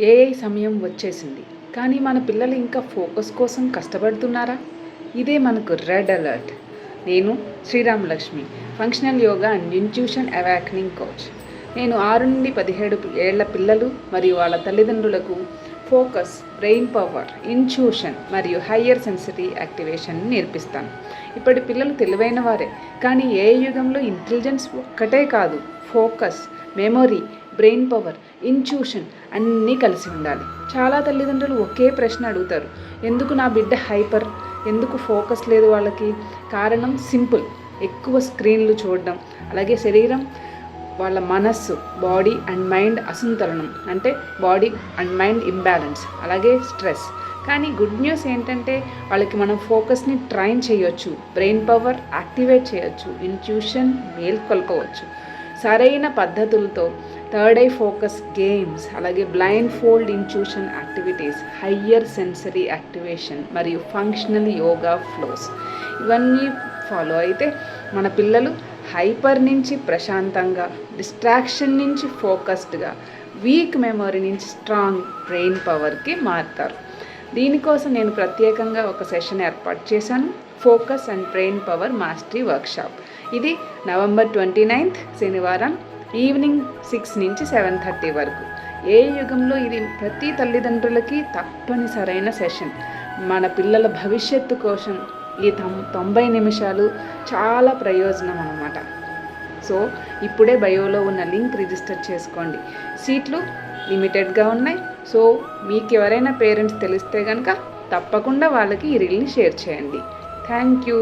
AI సమయం వచ్చేసింది. కానీ మన పిల్లలు ఇంకా ఫోకస్ కోసం కష్టపడుతున్నారా? ఇదే మనకు రెడ్ అలర్ట్. నేను Sriram Lakshmi functional yoga and intuition awakening coach. నేను ఆరు నుండి పదిహేడు ఏళ్ళ పిల్లలు మరియు వాళ్ళ తల్లిదండ్రులకు ఫోకస్ బ్రెయిన్ పవర్ ఇన్ట్యూషన్ మరియు హయ్యర్ సెన్సిటీ యాక్టివేషన్ నేర్పిస్తాను. ఇప్పటి పిల్లలు తెలివైన వారే కానీ ఏ యుగంలో ఇంటెలిజెన్స్ ఒక్కటే కాదు. Focus memory brain power intuition అన్నీ కలిసి ఉండాలి. చాలా తల్లిదండ్రులు ఒకే ప్రశ్న అడుగుతారు. ఎందుకు నా బిడ్డ హైపర్? ఎందుకు ఫోకస్ లేదు వాళ్ళకి? కారణం సింపుల్. ఎక్కువ స్క్రీన్లు చూడడం. అలాగే శరీరం వాళ్ళ మనస్సు బాడీ అండ్ మైండ్ అసంతరణం. అంటే బాడీ అండ్ మైండ్ ఇంబ్యాలెన్స్. అలాగే స్ట్రెస్. కానీ గుడ్ న్యూస్ ఏంటంటే వాళ్ళకి మనం ఫోకస్ని ట్రైన్ చేయొచ్చు. బ్రెయిన్ పవర్ యాక్టివేట్ చేయొచ్చు. ఇంట్యూషన్ మేల్కొల్పవచ్చు. సరైన పద్ధతులతో థర్డ్ ఐ ఫోకస్ గేమ్స్ అలాగే blindfold intuition activities higher sensory activation మరియు ఫంక్షనల్ యోగా ఫ్లోస్. ఇవన్నీ ఫాలో అయితే మన పిల్లలు హైపర్ నుంచి ప్రశాంతంగా డిస్ట్రాక్షన్ నుంచి ఫోకస్డ్గా వీక్ మెమొరీ నుంచి స్ట్రాంగ్ బ్రెయిన్ పవర్కి మారుతారు. దీనికోసం నేను ప్రత్యేకంగా ఒక సెషన్ ఏర్పాటు చేశాను. Focus and brain power mastery workshop. ఇది నవంబర్ ట్వంటీ నైన్త్ శనివారం. ఈవినింగ్ సిక్స్ నుంచి సెవెన్ థర్టీ వరకు. ఏ యుగంలో ఇది ప్రతి తల్లిదండ్రులకి తప్పనిసరైన సెషన్. మన పిల్లల భవిష్యత్తు కోసం ఈ తొం తొంభై నిమిషాలు చాలా ప్రయోజనం అన్నమాట. సో ఇప్పుడే బయోలో ఉన్న లింక్ రిజిస్టర్ చేసుకోండి. సీట్లు లిమిటెడ్గా ఉన్నాయి. సో మీకు ఎవరైనా పేరెంట్స్ తెలిస్తే కనుక తప్పకుండా వాళ్ళకి ఈ రీల్ని షేర్ చేయండి. Thank you.